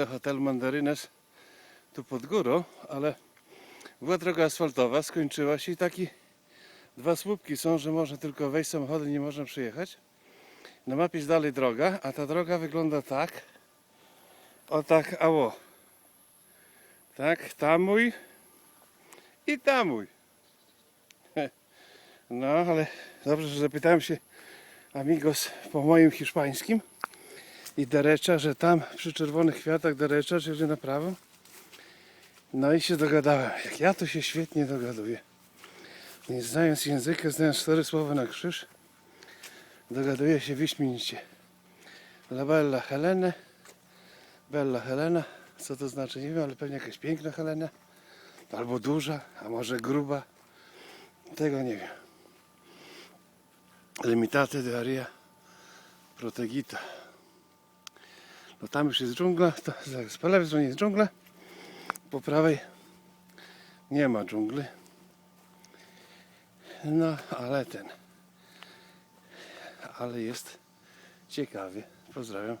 do hotelu Mandarynes tu pod górą, ale była droga asfaltowa, skończyła się i taki dwa słupki są, że można tylko wejść samochodem, nie można przyjechać. Na mapie jest dalej droga, a ta droga wygląda tak. O tak, ało. Tak, tamuj i tamuj. No, ale dobrze, że zapytałem się amigos po moim hiszpańskim i derecza, że tam przy czerwonych kwiatach derecza, czyli na prawo. No i się dogadałem. Jak ja to się świetnie dogaduję. Nie znając języka, znając cztery słowa na krzyż, dogaduję się wyśmienicie. La bella Helena, bella Helena, co to znaczy, nie wiem, ale pewnie jakaś piękna Helena, albo duża, a może gruba, tego nie wiem. Limitate de area protegita. No tam już jest dżungla, to zaraz po lewej stronie jest dżungla, po prawej nie ma dżungli. No, ale ten, ale jest ciekawie. Pozdrawiam.